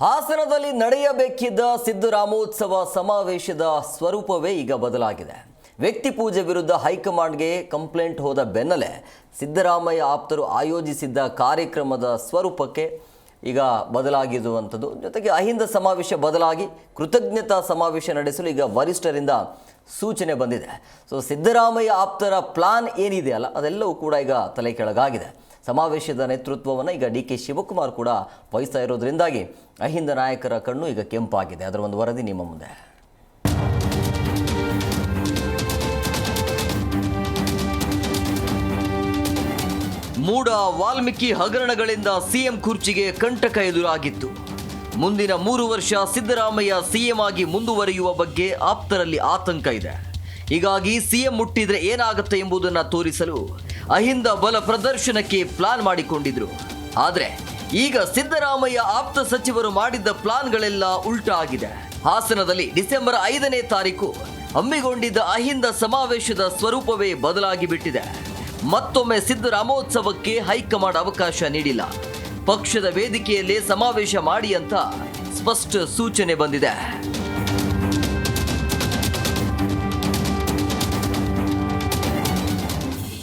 ಹಾಸನದಲ್ಲಿ ನಡೆಯಬೇಕಿದ್ದ ಸಿದ್ದರಾಮೋತ್ಸವ ಸಮಾವೇಶದ ಸ್ವರೂಪವೇ ಈಗ ಬದಲಾಗಿದೆ. ವ್ಯಕ್ತಿ ಪೂಜೆ ವಿರುದ್ಧ ಹೈಕಮಾಂಡ್ಗೆ ಕಂಪ್ಲೇಂಟ್ ಹೋದ ಬೆನ್ನಲ್ಲೇ ಸಿದ್ದರಾಮಯ್ಯ ಆಪ್ತರು ಆಯೋಜಿಸಿದ್ದ ಕಾರ್ಯಕ್ರಮದ ಸ್ವರೂಪಕ್ಕೆ ಈಗ ಬದಲಾಗಿರುವಂಥದ್ದು. ಜೊತೆಗೆ ಅಹಿಂದ ಸಮಾವೇಶ ಬದಲಾಗಿ ಕೃತಜ್ಞತಾ ಸಮಾವೇಶ ನಡೆಸಲು ಈಗ ವರಿಷ್ಠರಿಂದ ಸೂಚನೆ ಬಂದಿದೆ. ಸೊ ಸಿದ್ದರಾಮಯ್ಯ ಆಪ್ತರ ಪ್ಲಾನ್ ಏನಿದೆ ಅಲ್ಲ, ಅದೆಲ್ಲವೂ ಕೂಡ ಈಗ ತಲೆ ಕೆಳಗಾಗಿದೆ. ಸಮಾವೇಶದ ನೇತೃತ್ವವನ್ನು ಈಗ ಡಿ ಕೆ ಶಿವಕುಮಾರ್ ಕೂಡ ವಹಿಸ್ತಾ ಇರೋದ್ರಿಂದಾಗಿ ಅಹಿಂದ ನಾಯಕರ ಕಣ್ಣು ಈಗ ಕೆಂಪಾಗಿದೆ. ಅದರ ಒಂದು ವರದಿ ನಿಮ್ಮ ಮುಂದೆ. ಮೂಡ ವಾಲ್ಮೀಕಿ ಹಗರಣಗಳಿಂದ ಸಿಎಂ ಕುರ್ಚಿಗೆ ಕಂಟಕ ಎದುರಾಗಿತ್ತು. ಮುಂದಿನ ಮೂರು ವರ್ಷ ಸಿದ್ದರಾಮಯ್ಯ ಸಿಎಂ ಆಗಿ ಮುಂದುವರಿಯುವ ಬಗ್ಗೆ ಆಪ್ತರಲ್ಲಿ ಆತಂಕ ಇದೆ. ಹೀಗಾಗಿ ಸಿಎಂ ಮುಟ್ಟಿದ್ರೆ ಏನಾಗುತ್ತೆ ಎಂಬುದನ್ನು ತೋರಿಸಲು ಅಹಿಂದ ಬಲ ಪ್ರದರ್ಶನಕ್ಕೆ ಪ್ಲಾನ್ ಮಾಡಿಕೊಂಡಿದ್ರು. ಆದರೆ ಈಗ ಸಿದ್ದರಾಮಯ್ಯ ಆಪ್ತ ಸಚಿವರು ಮಾಡಿದ್ದ ಪ್ಲಾನ್ಗಳೆಲ್ಲ ಉಲ್ಟಾ ಆಗಿದೆ. ಹಾಸನದಲ್ಲಿ ಡಿಸೆಂಬರ್ ಐದನೇ ತಾರೀಕು ಹಮ್ಮಿಕೊಂಡಿದ್ದ ಅಹಿಂದ ಸಮಾವೇಶದ ಸ್ವರೂಪವೇ ಬದಲಾಗಿ ಬಿಟ್ಟಿದೆ. ಮತ್ತೊಮ್ಮೆ ಸಿದ್ದರಾಮೋತ್ಸವಕ್ಕೆ ಹೈಕಮಾಂಡ್ ಅವಕಾಶ ನೀಡಿಲ್ಲ. ಪಕ್ಷದ ವೇದಿಕೆಯಲ್ಲೇ ಸಮಾವೇಶ ಮಾಡಿ ಅಂತ ಸ್ಪಷ್ಟ ಸೂಚನೆ ಬಂದಿದೆ.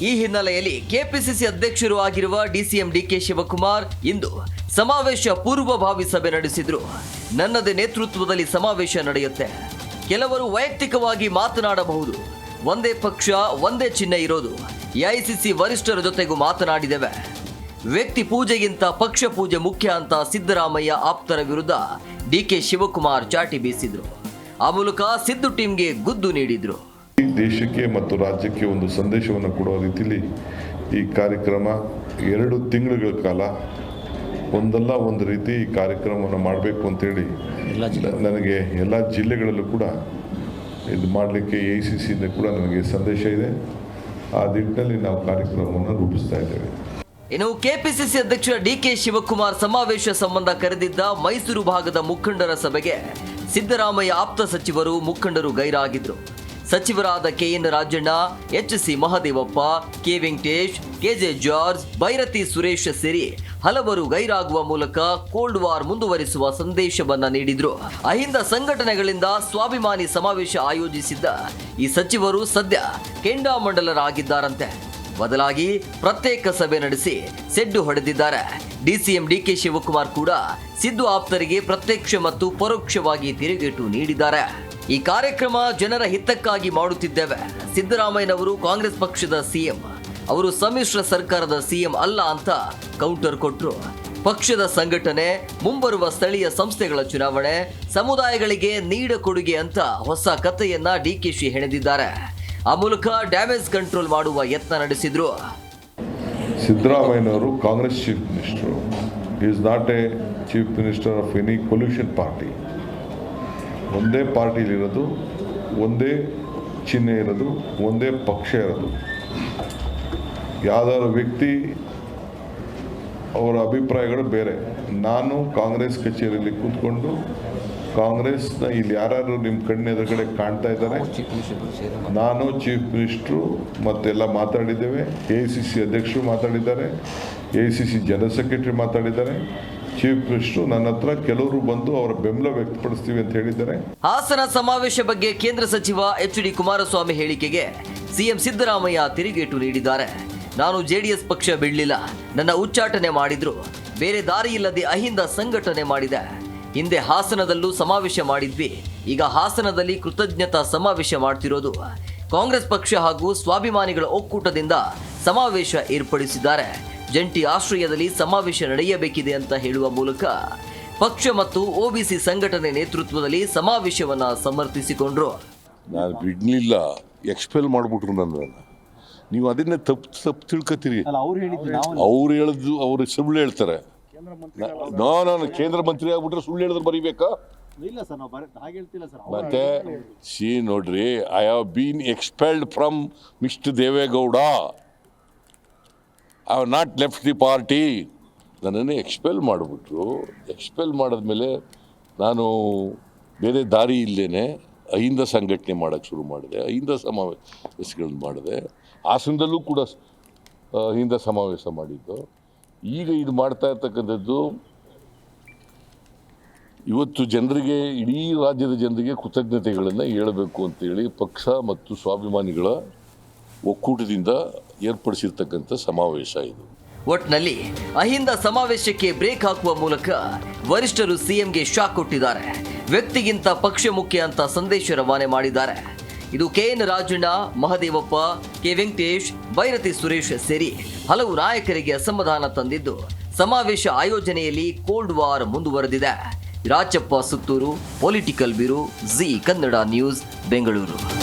ಈ ಹಿನ್ನೆಲೆಯಲ್ಲಿ ಕೆಪಿಸಿಸಿ ಅಧ್ಯಕ್ಷರು ಆಗಿರುವ ಡಿಸಿಎಂ ಡಿಕೆ ಶಿವಕುಮಾರ್ ಇಂದು ಸಮಾವೇಶ ಪೂರ್ವಭಾವಿ ಸಭೆ ನಡೆಸಿದ್ರು. ನನ್ನದೇ ನೇತೃತ್ವದಲ್ಲಿ ಸಮಾವೇಶ ನಡೆಯುತ್ತೆ. ಕೆಲವರು ವೈಯಕ್ತಿಕವಾಗಿ ಮಾತನಾಡಬಹುದು. ಒಂದೇ ಪಕ್ಷ, ಒಂದೇ ಚಿಹ್ನೆ ಇರೋದು. ಎಐಸಿಸಿ ವರಿಷ್ಠರ ಜೊತೆಗೂ ಮಾತನಾಡಿದ್ದೇವೆ. ವ್ಯಕ್ತಿ ಪೂಜೆಗಿಂತ ಪಕ್ಷ ಪೂಜೆ ಮುಖ್ಯ ಅಂತ ಸಿದ್ದರಾಮಯ್ಯ ಆಪ್ತರ ವಿರುದ್ಧ ಡಿಕೆ ಶಿವಕುಮಾರ್ ಚಾಟಿ ಬೀಸಿದ್ರು. ಆ ಮೂಲಕ ಸಿದ್ದು ಟೀಮ್ಗೆ ಗುದ್ದು ನೀಡಿದ್ರು. ಈ ದೇಶಕ್ಕೆ ಮತ್ತು ರಾಜ್ಯಕ್ಕೆ ಒಂದು ಸಂದೇಶವನ್ನು ಕೊಡುವ ರೀತಿಯಲ್ಲಿ ಈ ಕಾರ್ಯಕ್ರಮ ಎರಡು ತಿಂಗಳುಗಳ ಕಾಲ ಒಂದಲ್ಲ ಒಂದು ರೀತಿ ಈ ಕಾರ್ಯಕ್ರಮವನ್ನು ಮಾಡಬೇಕು ಅಂತೇಳಿ ನನಗೆ ಎಲ್ಲ ಜಿಲ್ಲೆಗಳಲ್ಲೂ ಕೂಡ ಇದು ಮಾಡಲಿಕ್ಕೆ ಎ ಸಿ ಸಿಯಿಂದ ಕೂಡ ನನಗೆ ಸಂದೇಶ ಇದೆ. ಆ ನಿಟ್ಟಿನಲ್ಲಿ ನಾವು ಕಾರ್ಯಕ್ರಮವನ್ನು ರೂಪಿಸ್ತಾ ಇದ್ದೇವೆ. ಇನ್ನು ಕೆಪಿಸಿಸಿ ಅಧ್ಯಕ್ಷ ಡಿಕೆ ಶಿವಕುಮಾರ್ ಸಮಾವೇಶ ಸಂಬಂಧ ಕರೆದಿದ್ದ ಮೈಸೂರು ಭಾಗದ ಮುಖಂಡರ ಸಭೆಗೆ ಸಿದ್ದರಾಮಯ್ಯ ಆಪ್ತ ಸಚಿವರು ಮುಖಂಡರು ಗೈರಾಗಿದ್ರು ಸಚಿವರಾದ KN Rajanna, H C Mahadevappa, K Venkatesh KJ George, Byrathi Suresh ಸೇರಿ ಹಲವರು ಗೈರಾಗುವ ಮೂಲಕ ಕೋಲ್ಡ್ ವಾರ್ ಮುಂದುವರಿಸುವ ಸಂದೇಶವನ್ನ ನೀಡಿದ್ರು. ಅಹಿಂದ ಸಂಘಟನೆಗಳಿಂದ ಸ್ವಾಭಿಮಾನಿ ಸಮಾವೇಶ ಆಯೋಜಿಸಿದ್ದ ಈ ಸಚಿವರು ಸದ್ಯ ಕೆಂಡಾಮಂಡಲರಾಗಿದ್ದಾರಂತೆ. ಬದಲಾಗಿ ಪ್ರತ್ಯೇಕ ಸಭೆ ನಡೆಸಿ ಸೆಡ್ಡು ಹೊಡೆದಿದ್ದಾರೆ. ಡಿಸಿಎಂ ಡಿಕೆ ಶಿವಕುಮಾರ್ ಕೂಡ ಸಿದ್ದು ಆಪ್ತರಿಗೆ ಪ್ರತ್ಯಕ್ಷ ಮತ್ತು ಪರೋಕ್ಷವಾಗಿ ತಿರುಗೇಟು ನೀಡಿದ್ದಾರೆ. ಈ ಕಾರ್ಯಕ್ರಮ ಜನರ ಹಿತಕ್ಕಾಗಿ ಮಾಡುತ್ತಿದ್ದೇವೆ. ಸಿದ್ದರಾಮಯ್ಯನವರು ಕಾಂಗ್ರೆಸ್ ಪಕ್ಷದ ಸಿಎಂ. ಅವರು ಸಮ್ಮಿಶ್ರ ಸರ್ಕಾರದ ಸಿಎಂ ಅಲ್ಲ ಅಂತ ಕೌಂಟರ್ ಕೊಟ್ಟರು ಪಕ್ಷದ ಸಂಘಟನೆ, ಮುಂಬರುವ ಸ್ಥಳೀಯ ಸಂಸ್ಥೆಗಳ ಚುನಾವಣೆ, ಸಮುದಾಯಗಳಿಗೆ ನೀಡ ಕೊಡುಗೆ ಅಂತ ಹೊಸ ಕಥೆಯನ್ನ ಡಿಕೆಶಿ ಹೆಣೆದಿದ್ದಾರೆ. ಆ ಮೂಲಕ ಡ್ಯಾಮೇಜ್ ಕಂಟ್ರೋಲ್ ಮಾಡುವ ಯತ್ನ ನಡೆಸಿದ್ರು. ಸಿದ್ದರಾಮಯ್ಯನವರು Congress chief minister is not a chief minister of any pollution party ಒಂದೇ ಪಾರ್ಟಿಲಿರೋದು ಒಂದೇ ಚಿಹ್ನೆ ಇರೋದು, ಒಂದೇ ಪಕ್ಷ ಇರೋದು. ಯಾವ್ದಾದ್ರು ವ್ಯಕ್ತಿ ಅವರ ಅಭಿಪ್ರಾಯಗಳು ಬೇರೆ. ನಾನು ಕಾಂಗ್ರೆಸ್ ಕಚೇರಿಯಲ್ಲಿ ಕೂತ್ಕೊಂಡು ಕಾಂಗ್ರೆಸ್ನ ಇಲ್ಲಿ ಯಾರ್ಯಾರು ನಿಮ್ಮ ಕಣ್ಣಿನ ಎದುರುಗಡೆ ಕಾಣ್ತಾ ಇದ್ದಾರೆ, ನಾನು ಚೀಫ್ ಮಿನಿಸ್ಟ್ರು ಮತ್ತೆಲ್ಲ ಮಾತಾಡಿದ್ದೇವೆ ಎ ಸಿ ಸಿ ಅಧ್ಯಕ್ಷರು ಮಾತಾಡಿದ್ದಾರೆ A C C general secretary ಮಾತಾಡಿದ್ದಾರೆ ಚೀಫ್ ಮಿನಿಸ್ಟರ್ ನನ್ನ ಹತ್ರ ಕೆಲವರು ಬಂದು ಅವರ ಬೆಂಬಲ ವ್ಯಕ್ತಪಡಿಸ್ತೀವಿ ಅಂತ ಹೇಳಿದ್ದಾರೆ. ಹಾಸನ ಸಮಾವೇಶ ಬಗ್ಗೆ ಕೇಂದ್ರ ಸಚಿವ ಎಚ್ ಡಿ ಕುಮಾರಸ್ವಾಮಿ ಹೇಳಿಕೆಗೆ ಸಿಎಂ ಸಿದ್ದರಾಮಯ್ಯ ತಿರುಗೇಟು ನೀಡಿದ್ದಾರೆ. ನಾನು ಜೆಡಿಎಸ್ ಪಕ್ಷ ಬಿಡಲಿಲ್ಲ. ನನ್ನ ಉಚ್ಚಾಟನೆ ಮಾಡಿದ್ರು. ಬೇರೆ ದಾರಿ ಇಲ್ಲದೆ ಅಹಿಂದ ಸಂಘಟನೆ ಮಾಡಿದೆ. ಹಿಂದೆ ಹಾಸನದಲ್ಲೂ ಸಮಾವೇಶ ಮಾಡಿದ್ವಿ. ಈಗ ಹಾಸನದಲ್ಲಿ ಕೃತಜ್ಞತಾ ಸಮಾವೇಶ ಮಾಡ್ತಿರೋದು. ಕಾಂಗ್ರೆಸ್ ಪಕ್ಷ ಹಾಗೂ ಸ್ವಾಭಿಮಾನಿಗಳ ಒಕ್ಕೂಟದಿಂದ ಸಮಾವೇಶ ಏರ್ಪಡಿಸಿದ್ದಾರೆ. ಜಂಟಿ ಆಶ್ರಯದಲ್ಲಿ ಸಮಾವೇಶ ನಡೆಯಬೇಕಿದೆ ಅಂತ ಹೇಳುವ ಮೂಲಕ ಪಕ್ಷ ಮತ್ತು ಒಬಿಸಿ ಸಂಘಟನೆ ನೇತೃತ್ವದಲ್ಲಿ ಸಮಾವೇಶವನ್ನು ಸಮರ್ಥಿಸಿಕೊಂಡ್ರು. ನಾನು ಬಿಡ್ಲಿಲ್ಲ ಎಕ್ಸ್ಪೆಲ್ ಮಾಡಿಬಿಟ್ರು ನನ್ನ ನೀವು ಅದನ್ನೇ ತಪ್ಪು ತಪ್ಪು ತಿಳ್ಕೊತೀರಿ. ಅವ್ರು ಹೇಳಿದ್ದು ಅವರು ಸುಳ್ಳು ಹೇಳ್ತಾರೆ. ನಾನು ಕೇಂದ್ರ ಮಂತ್ರಿ ಆಗ್ಬಿಟ್ರೆ ಸುಳ್ಳು ಹೇಳಿದ್ರೆ ಬರೀಬೇಕಾ? ಇಲ್ಲ ಸರ್ ನಾವು ಹಾಗೆ ಹೇಳ್ತಿಲ್ಲ ಸರ್. ಮತ್ತೆ ಸಿ ನೋಡ್ರಿ I have been expelled from mister Deve Gowda. I have not left the party ನನ್ನನ್ನು ಎಕ್ಸ್ಪೆಲ್ ಮಾಡಿಬಿಟ್ರು. ಎಕ್ಸ್ಪೆಲ್ ಮಾಡಿದ್ಮೇಲೆ ನಾನು ಬೇರೆ ದಾರಿ ಇಲ್ಲೇ ಅಹಿಂದ ಸಂಘಟನೆ ಮಾಡೋಕ್ಕೆ ಶುರು ಮಾಡಿದೆ. ಅಹಿಂದ ಸಮಾವೇಶಗಳನ್ನು ಮಾಡಿದೆ. ಹಾಸನದಲ್ಲೂ ಕೂಡ ಅಹಿಂದ ಸಮಾವೇಶ ಮಾಡಿದ್ದು. ಈಗ ಇದು ಮಾಡ್ತಾ ಇರ್ತಕ್ಕಂಥದ್ದು ಇವತ್ತು ಜನರಿಗೆ, ಇಡೀ ರಾಜ್ಯದ ಜನರಿಗೆ ಕೃತಜ್ಞತೆಗಳನ್ನು ಹೇಳಬೇಕು ಅಂತೇಳಿ ಪಕ್ಷ ಮತ್ತು ಸ್ವಾಭಿಮಾನಿಗಳ ಒಕ್ಕೂಟದಿಂದ ಏರ್ಪಡಿಸಿರ್ತಕ್ಕಂಥ ಸಮಾವೇಶ ಇದು. ಒಟ್ನಲ್ಲಿ ಅಹಿಂದ ಸಮಾವೇಶಕ್ಕೆ ಬ್ರೇಕ್ ಹಾಕುವ ಮೂಲಕ ವರಿಷ್ಠರು ಸಿಎಂಗೆ ಶಾಕ್ ಕೊಟ್ಟಿದ್ದಾರೆ. ವ್ಯಕ್ತಿಗಿಂತ ಪಕ್ಷ ಮುಖ್ಯ ಅಂತ ಸಂದೇಶ ರವಾನೆ ಮಾಡಿದ್ದಾರೆ. ಇದು ಕೆಎನ್ ರಾಜಣ್ಣ, ಮಹದೇವಪ್ಪ, ಕೆ ವೆಂಕಟೇಶ್ ಭೈರತಿ ಸುರೇಶ್ ಸೇರಿ ಹಲವು ನಾಯಕರಿಗೆ ಅಸಮಾಧಾನ ತಂದಿದ್ದು, ಸಮಾವೇಶ ಆಯೋಜನೆಯಲ್ಲಿ ಕೋಲ್ಡ್ ವಾರ್ ಮುಂದುವರೆದಿದೆ. Rajappa Sutturu, political bureau, Zee Kannada news, Bengaluru.